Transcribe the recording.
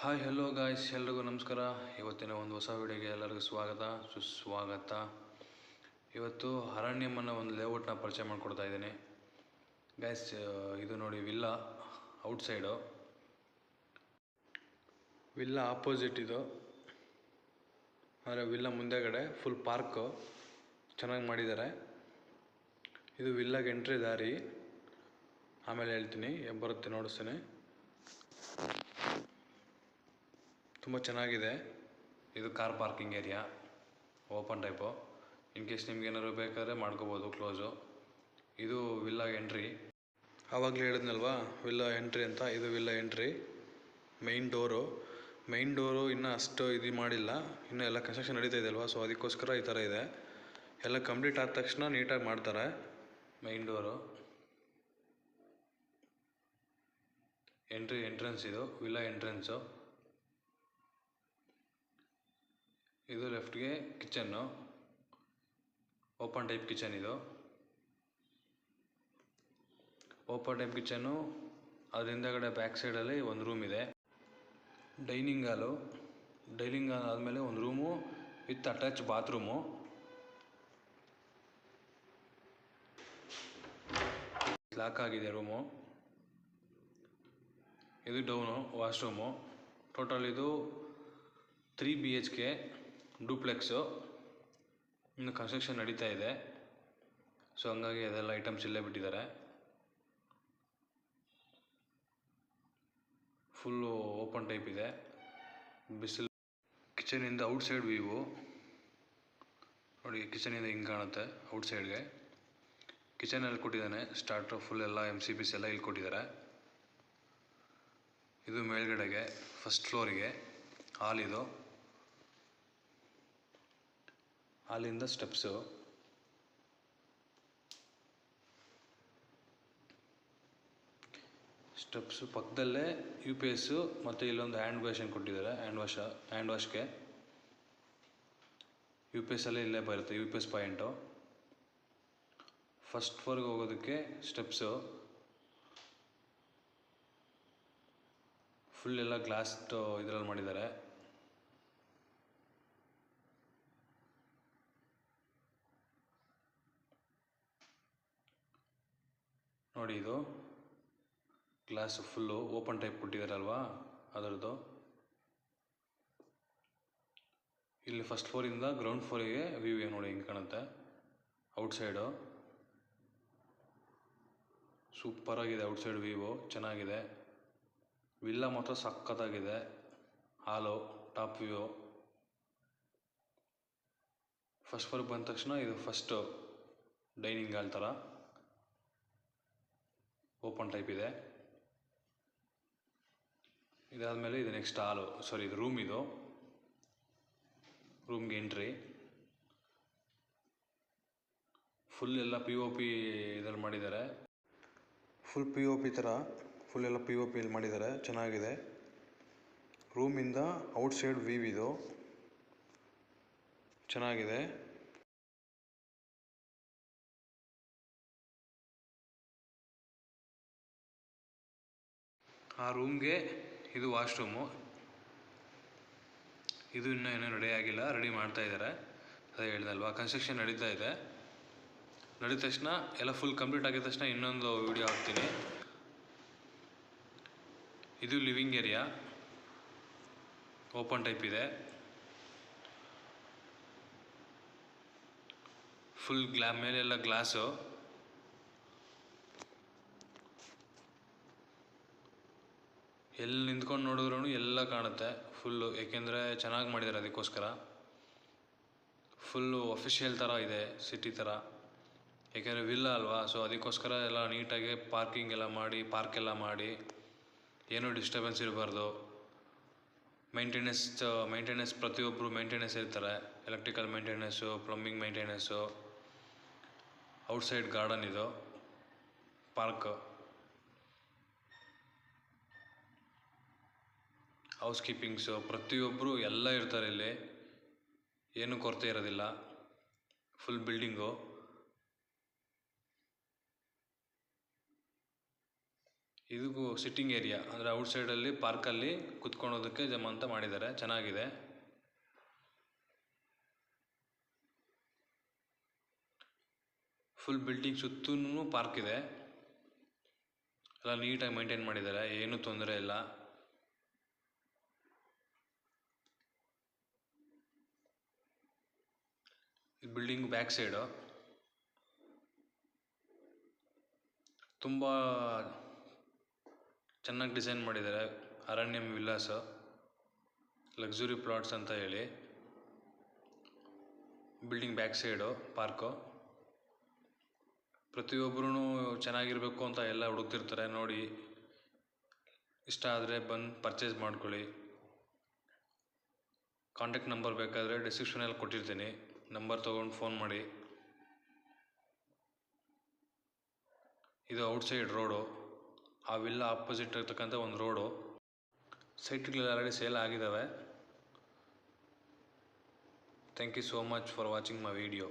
Hi hello guys ಎಲ್ರಿಗೂ ನಮಸ್ಕಾರ. ಇವತ್ತಿನ ಒಂದು ಹೊಸ ವಿಡಿಯೋಗೆ ಎಲ್ಲರಿಗೂ ಸ್ವಾಗತ, ಸುಸ್ವಾಗತ. ಇವತ್ತು ಅರಣ್ಯಮನ್ನ ಒಂದು ಲೇಔಟ್ನ ಪರಿಚಯ ಮಾಡಿಕೊಡ್ತಾ ಇದ್ದೀನಿ. ಗಾಯ್ಸ್ ಇದು ನೋಡಿ ವಿಲ್ಲಾ ಔಟ್ಸೈಡು ವಿಲ್ಲಾ ಆಪೋಸಿಟ್ ಇದು. ಆದರೆ ವಿಲ್ಲಾ ಮುಂದೆಗಡೆ ಫುಲ್ ಪಾರ್ಕು ಚೆನ್ನಾಗಿ ಮಾಡಿದ್ದಾರೆ. ಇದು ವಿಲ್ಲಾಗೆ ಎಂಟ್ರಿ ದಾರಿ. ಆಮೇಲೆ ಹೇಳ್ತೀನಿ ಬರುತ್ತೆ ನೋಡಿಸ್ತೀನಿ ತುಂಬ ಚೆನ್ನಾಗಿದೆ. ಇದು car parking area, open type. In case ನಿಮ್ಗೇನಾದ್ರು ಬೇಕಾದ್ರೆ ಮಾಡ್ಕೋಬೋದು ಕ್ಲೋಸು. ಇದು ವಿಲ್ಲಾ ಎಂಟ್ರಿ. ಆವಾಗಲೇ ಹೇಳಿದ್ನಲ್ವಾ, ವಿಲ್ಲಾ ಎಂಟ್ರಿ ಅಂತ? ಇದು villa entry. Main door. Main door ಇನ್ನೂ ಅಷ್ಟು ಇದು ಮಾಡಿಲ್ಲ. ಇನ್ನೂ ಎಲ್ಲ ಕನ್ಸ್ಟ್ರಕ್ಷನ್ ನಡೀತಾ ಇದೆ ಅಲ್ವಾ? ಸೊ ಅದಕ್ಕೋಸ್ಕರ ಈ ಥರ ಇದೆ. ಎಲ್ಲ ಕಂಪ್ಲೀಟ್ ಆದ ತಕ್ಷಣ ನೀಟಾಗಿ ಮಾಡ್ತಾರೆ. Main door. ಎಂಟ್ರಿ, ಎಂಟ್ರೆನ್ಸ್ ಇದು. Villa entrance. ಇದು ಲೆಫ್ಟ್ಗೆ ಕಿಚನ್ನು. ಓಪನ್ ಟೈಪ್ ಕಿಚನ್ ಇದು. Open type kitchen. ಅದ್ರ ಹಿಂದಗಡೆ ಬ್ಯಾಕ್ ಸೈಡಲ್ಲಿ ಒಂದು ರೂಮ್ ಇದೆ. ಡೈನಿಂಗ್ ಹಾಲು. ಡೈನಿಂಗ್ ಹಾಲ್ ಆದಮೇಲೆ ಒಂದು room with attach bathroom. Lock ಆಗಿದೆ ರೂಮು. ಇದು ಡೌನು ವಾಶ್ರೂಮು. ಟೋಟಲ್ ಇದು three B H K. Duplex. ಇನ್ನು ಕನ್ಸ್ಟ್ರಕ್ಷನ್ ನಡೀತಾ ಇದೆ. ಸೊ, ಹಂಗಾಗಿ ಅದೆಲ್ಲ ಐಟಮ್ಸ್ ಇಲ್ಲೇ ಬಿಟ್ಟಿದ್ದಾರೆ. ಫುಲ್ಲು ಓಪನ್ ಟೈಪ್ ಇದೆ. ಬಿಸಿಲು ಕಿಚನಿಂದ ಔಟ್ಸೈಡ್ ವ್ಯೂವು ನೋಡಿ, ಕಿಚನಿಂದ ಹಿಂಗೆ ಕಾಣುತ್ತೆ ಔಟ್ಸೈಡ್ಗೆ ಕಿಚನಲ್ಲಿ ಕೊಟ್ಟಿದ್ದಾನೆ. ಸ್ಟಾರ್ಟ್ರು ಫುಲ್ ಎಲ್ಲ ಎಂ ಸಿ ಪಿಸ್ ಎಲ್ಲ ಇಲ್ಲಿ ಕೊಟ್ಟಿದ್ದಾರೆ. ಇದು ಮೇಲ್ಗಡೆಗೆ ಫಸ್ಟ್ ಫ್ಲೋರಿಗೆ ಹಾಲ್ ಇದು. ಹಾಲಿಂದ ಸ್ಟೆಪ್ಸು ಸ್ಟೆಪ್ಸು ಪಕ್ಕದಲ್ಲೇ ಯು ಪಿ ಎಸ್ಸು ಮತ್ತು ಇಲ್ಲೊಂದು ಹ್ಯಾಂಡ್ ವಾಷನ್ ಕೊಟ್ಟಿದ್ದಾರೆ ಹ್ಯಾಂಡ್ ವಾಶ ಹ್ಯಾಂಡ್ ವಾಶ್ಗೆ ಯು ಪಿ ಎಸ್ ಅಲ್ಲೇ ಇಲ್ಲೇ ಬರುತ್ತೆ U P S point first ಫ್ಲೋರ್ಗೆ ಹೋಗೋದಕ್ಕೆ ಸ್ಟೆಪ್ಸು ಫುಲ್ ಎಲ್ಲ ಗ್ಲಾಸ್ ಇದರಲ್ಲಿ ಮಾಡಿದ್ದಾರೆ. ನೋಡಿ ಇದು ಗ್ಲಾಸ್ ಫುಲ್ಲು ಓಪನ್ ಟೈಪ್ ಕೊಟ್ಟಿದ್ದಾರಲ್ವಾ ಅದರದ್ದು. ಇಲ್ಲಿ ಫಸ್ಟ್ ಫ್ಲೋರಿಂದ ಗ್ರೌಂಡ್ ಫ್ಲೋರಿಗೆ ವ್ಯೂ ನೋಡಿ ಹಿಂಗೆ ಕಾಣುತ್ತೆ. ಔಟ್ಸೈಡು ಸೂಪರಾಗಿದೆ ಔಟ್ಸೈಡ್ ವ್ಯೂವು ಚೆನ್ನಾಗಿದೆ. ವಿಲ್ಲ ಮಾತ್ರ ಸಖತ್ತಾಗಿದೆ. ಹಾಲು ಟಾಪ್ ವ್ಯೂ ಫಸ್ಟ್ ಫ್ಲೋರ್ಗೆ ಬಂದ ತಕ್ಷಣ ಇದು ಫಸ್ಟು ಡೈನಿಂಗ್ ಹಾಲ್ ಥರ ಓಪನ್ ಟೈಪ್ ಇದೆ. ಇದಾದಮೇಲೆ ಇದು ನೆಕ್ಸ್ಟ್ ಹಾಲು ಸಾರಿ ಇದು ರೂಮ್ ಇದು. ರೂಮ್ಗೆ ಎಂಟ್ರಿ ಫುಲ್ ಎಲ್ಲ ಪಿ ಒ ಪಿ ಇದ್ರಲ್ಲಿ ಮಾಡಿದ್ದಾರೆ. ಫುಲ್ ಪಿ ಒ ಪಿ ಥರ ಫುಲ್ ಎಲ್ಲ ಪಿ ಒ ಪಿಯಲ್ಲಿ ಮಾಡಿದ್ದಾರೆ. ಚೆನ್ನಾಗಿದೆ. ರೂಮಿಂದ ಔಟ್ಸೈಡ್ ವ್ಯೂ ಇದು. ಚೆನ್ನಾಗಿದೆ. ಆ ರೂಮ್ಗೆ ಇದು ವಾಶ್ರೂಮು. ಇದು ಇನ್ನೂ ಏನೂ ರೆಡಿ ಆಗಿಲ್ಲ ರೆಡಿ ಮಾಡ್ತಾ ಇದ್ದಾರೆ ಅದೇ ಹೇಳ್ದಲ್ವಾ ಕನ್ಸ್ಟ್ರಕ್ಷನ್ ನಡೀತಾ ಇದೆ. ನಡೆದ ತಕ್ಷಣ ಎಲ್ಲ ಫುಲ್ ಕಂಪ್ಲೀಟ್ ಆಗಿದ ತಕ್ಷಣ ಇನ್ನೊಂದು ವಿಡಿಯೋ ಹಾಕ್ತೀನಿ. ಇದು ಲಿವಿಂಗ್ ಏರಿಯಾ ಓಪನ್ ಟೈಪ್ ಇದೆ. ಫುಲ್ ಗ್ಲಾ ಮೇಲೆಲ್ಲ ಗ್ಲಾಸು ಎಲ್ಲಿ ನಿಂತ್ಕೊಂಡು ನೋಡಿದ್ರೂ ಎಲ್ಲ ಕಾಣುತ್ತೆ ಫುಲ್ಲು ಏಕೆಂದರೆ ಚೆನ್ನಾಗಿ ಮಾಡಿದ್ದಾರೆ ಅದಕ್ಕೋಸ್ಕರ. ಫುಲ್ಲು ಅಫಿಷಿಯಲ್ ಥರ ಇದೆ ಸಿಟಿ ಥರ ಏಕೆಂದರೆ ವಿಲ್ಲ ಅಲ್ವಾ ಸೊ ಅದಕ್ಕೋಸ್ಕರ ಎಲ್ಲ ನೀಟಾಗಿ ಪಾರ್ಕಿಂಗ್ ಎಲ್ಲ ಮಾಡಿ ಪಾರ್ಕ್ ಎಲ್ಲ ಮಾಡಿ. ಏನೂ ಡಿಸ್ಟರ್ಬೆನ್ಸ್ ಇರಬಾರ್ದು. ಮೈಂಟೆನೆನ್ಸ್ ಮೈಂಟೆನೆನ್ಸ್ ಪ್ರತಿಯೊಬ್ಬರು ಮೈಂಟೆನೆನ್ಸ್ ಇರ್ತಾರೆ. Electrical maintenance plumbing maintenance outside garden ಇದು ಪಾರ್ಕ್ ಹೌಸ್ ಕೀಪಿಂಗ್ಸು ಪ್ರತಿಯೊಬ್ಬರು ಎಲ್ಲ ಇರ್ತಾರೆ ಇಲ್ಲಿ. ಏನೂ ಕೊರತೆ ಇರೋದಿಲ್ಲ. ಫುಲ್ ಬಿಲ್ಡಿಂಗು ಇದಕ್ಕೂ ಸಿಟ್ಟಿಂಗ್ ಏರಿಯಾ ಅಂದರೆ ಔಟ್ಸೈಡಲ್ಲಿ ಪಾರ್ಕಲ್ಲಿ ಕುತ್ಕೊಳೋದಕ್ಕೆ ಜಮ ಅಂತ ಮಾಡಿದ್ದಾರೆ. ಚೆನ್ನಾಗಿದೆ. ಫುಲ್ ಬಿಲ್ಡಿಂಗ್ ಸುತ್ತೂ ಪಾರ್ಕ್ ಇದೆ. ಎಲ್ಲ ನೀಟಾಗಿ ಮೈಂಟೈನ್ ಮಾಡಿದ್ದಾರೆ. ಏನೂ ತೊಂದರೆ ಇಲ್ಲ. ಬಿಲ್ಡಿಂಗ್ ಬ್ಯಾಕ್ ಸೈಡು ತುಂಬ ಚೆನ್ನಾಗಿ ಡಿಸೈನ್ ಮಾಡಿದ್ದಾರೆ ಅರಣ್ಯಂ ವಿಲಾಸ ಲಕ್ಸುರಿ ಪ್ಲಾಟ್ಸ್ ಅಂತ ಹೇಳಿ. ಬಿಲ್ಡಿಂಗ್ ಬ್ಯಾಕ್ ಸೈಡು ಪಾರ್ಕು ಪ್ರತಿಯೊಬ್ಬರೂ ಚೆನ್ನಾಗಿರಬೇಕು ಅಂತ ಎಲ್ಲ ಹುಡುಕ್ತಿರ್ತಾರೆ, ನೋಡಿ. ಇಷ್ಟ ಆದರೆ ಬಂದು ಪರ್ಚೇಸ್ ಮಾಡ್ಕೊಳ್ಳಿ. ಕಾಂಟ್ಯಾಕ್ಟ್ ನಂಬರ್ ಬೇಕಾದರೆ ಡಿಸ್ಕ್ರಿಪ್ಷನಲ್ಲಿ ಕೊಟ್ಟಿರ್ತೀನಿ. ನಂಬರ್ ತೊಗೊಂಡು ಫೋನ್ ಮಾಡಿ. ಇದು ಔಟ್ಸೈಡ್ ರೋಡು. ಆ ವಿಲ್ಲ ಆಪೋಸಿಟ್ ಇರ್ತಕ್ಕಂಥ ಒಂದು ರೋಡು. ಸೈಟ್ಗಳೆಲ್ಲ ಆಲ್ರೆಡಿ ಸೇಲ್ ಆಗಿದ್ದಾವೆ thank you so much for watching my video.